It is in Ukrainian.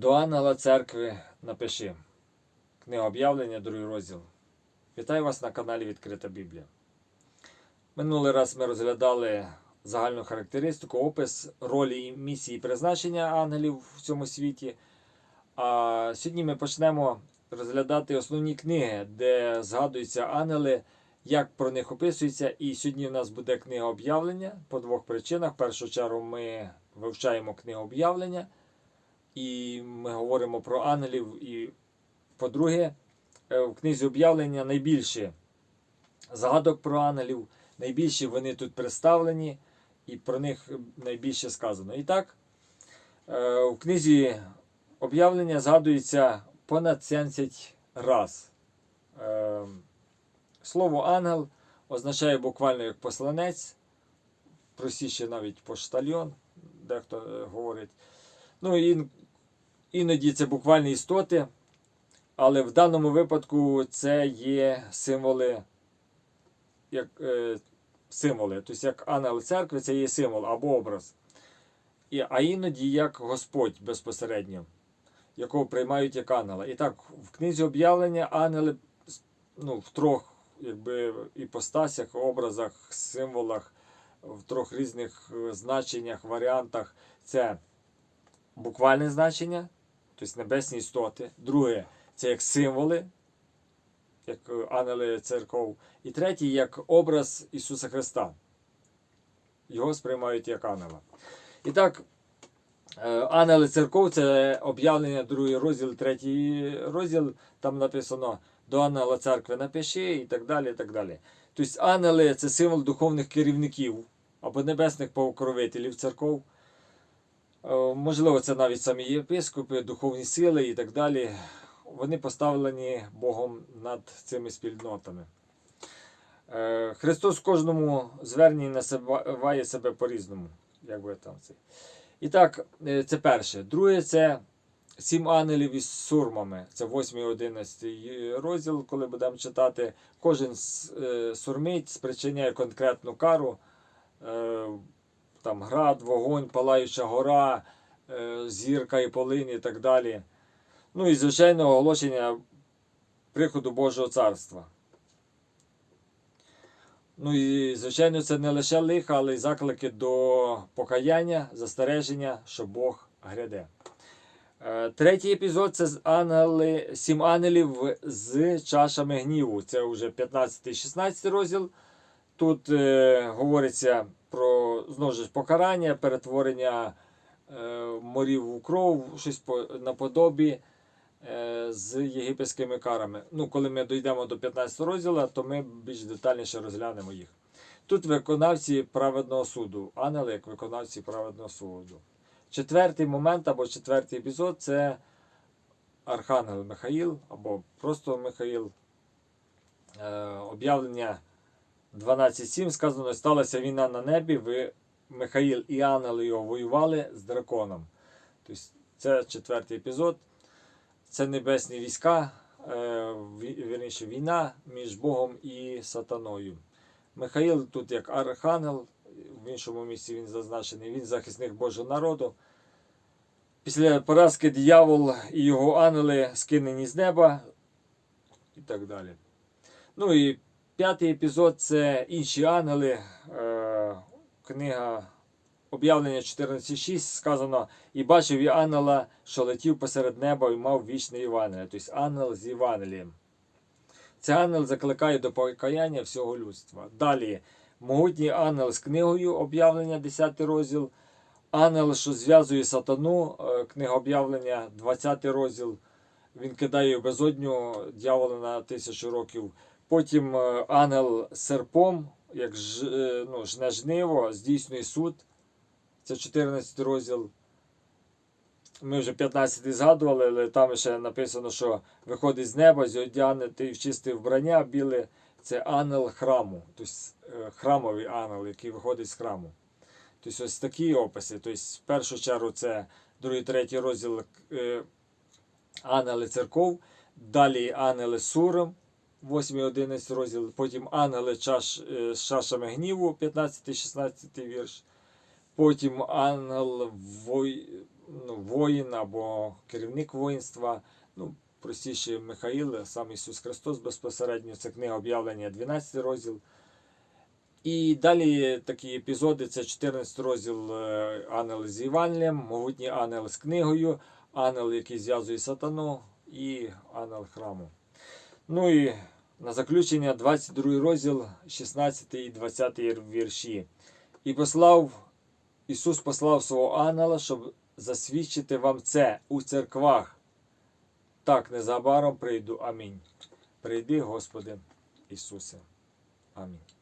До ангела церкви напиши. Книга об'явлення, другий розділ. Вітаю вас на каналі Відкрита Біблія. Минулий раз ми розглядали загальну характеристику, опис ролі і місії призначення ангелів в цьому світі. А сьогодні ми почнемо розглядати основні книги, де згадуються ангели, як про них описується. І сьогодні в нас буде книга об'явлення по двох причинах. В першу чергу ми вивчаємо книгу об'явлення, і ми говоримо про ангелів. І по-друге, е, в книзі об'явлення найбільше згадок про ангелів, найбільше вони тут представлені, і про них найбільше сказано. І так, е, в книзі об'явлення згадується понад 70 раз. Е, Слово ангел означає буквально як посланець, простіше навіть поштальйон, дехто говорить. Ну, іноді це буквальні істоти, але в даному випадку це є символи, як е, символи. Тобто як ангел церкви це є символ або образ. І, а іноді як Господь безпосередньо, якого приймають як ангела. І так, в книзі об'явлення ангели ну, в трьох іпостасях, образах, символах, в трьох різних е, значеннях, варіантах. Це буквальне значення, тобто небесні істоти. Друге це як символи, як е, ангели церков. І третє як образ Ісуса Христа. Його сприймають як ангела. І так, е, ангели церков це об'явлення другий розділ, третій розділ. Там написано до ангела церкви напиши і так далі. і так далі. Тобто ангели це символ духовних керівників або небесних покровителів церков. Е, Можливо, це навіть самі єпископи, духовні сили і так далі. Вони поставлені Богом над цими спільнотами. Е, Христос в кожному зверненні називає себе по-різному. Як би там це. І так, е, це перше. Друге, це сім ангелів із сурмами. Це 8-11 розділ, коли будемо читати. Кожен сурмить спричиняє конкретну кару. Там град, вогонь, палаюча гора, е, зірка і полин і так далі. Ну і, звичайно, оголошення приходу Божого царства. Ну і, звичайно, це не лише лиха, але й заклики до покаяння, застереження, що Бог гряде. Е, Третій епізод це з ангели, сім ангелів з чашами гніву. Це вже 15-16 розділ. Тут е, говориться про знову ж покарання, перетворення е, морів у кров, щось по, наподобі е, з єгипетськими карами. Ну, коли ми дійдемо до 15 розділу, то ми більш детальніше розглянемо їх. Тут виконавці праведного суду, ангели як виконавці праведного суду. Четвертий момент або четвертий епізод це Архангел Михаїл або просто Михаїл. Е, об'явлення 12.7 сказано, сталася війна на небі, ви, Михаїл і ангели його воювали з драконом. Тобто це четвертий епізод. Це небесні війська, е, вірніше, війна між Богом і сатаною. Михаїл тут як архангел, в іншому місці він зазначений, він захисник Божого народу. Після поразки диявол і його ангели скинені з неба і так далі. Ну і п'ятий епізод це інші ангели. Е, книга об'явлення 14.6 сказано: І бачив я ангела, що летів посеред неба і мав вічне Євангеліє. Тобто ангел з Євангелієм. Цей ангел закликає до покаяння всього людства. Далі могутній ангел з книгою об'явлення, 10 розділ. Ангел, що зв'язує сатану, е, книга об'явлення, 20 розділ. Він кидає в безодню дьявола на тисячу років. Потім е, ангел серпом, як ж, е, ну, жне здійснює суд. Це 14 розділ. Ми вже 15 згадували, але там ще написано, що виходить з неба, зодягнутий в чисте вбрання біле. Це ангел храму, тобто храмовий ангел, який виходить з храму. Тобто ось такі описи. Тобто, в першу чергу, це другий, третій розділ ангели церков, далі ангели суром, 8-11 розділ, потім ангели чаш, е, з чашами гніву, 15-16 вірш. Потім ангел вой, ну, воїн або керівник воїнства. Ну, простіше Михаїл, сам Ісус Христос безпосередньо, це книга об'явлення, 12 розділ. І далі такі епізоди: це 14 розділ е, Ангел з Євангелієм, Могутній ангел з книгою, ангел, який зв'язує сатану, і ангел храму. Ну і на заключення 22 розділ, 16 і 20 вірші. І послав Ісус послав свого ангела, щоб засвідчити вам це у церквах. Так, незабаром прийду. Амінь. Прийди, Господи Ісусе. Амінь.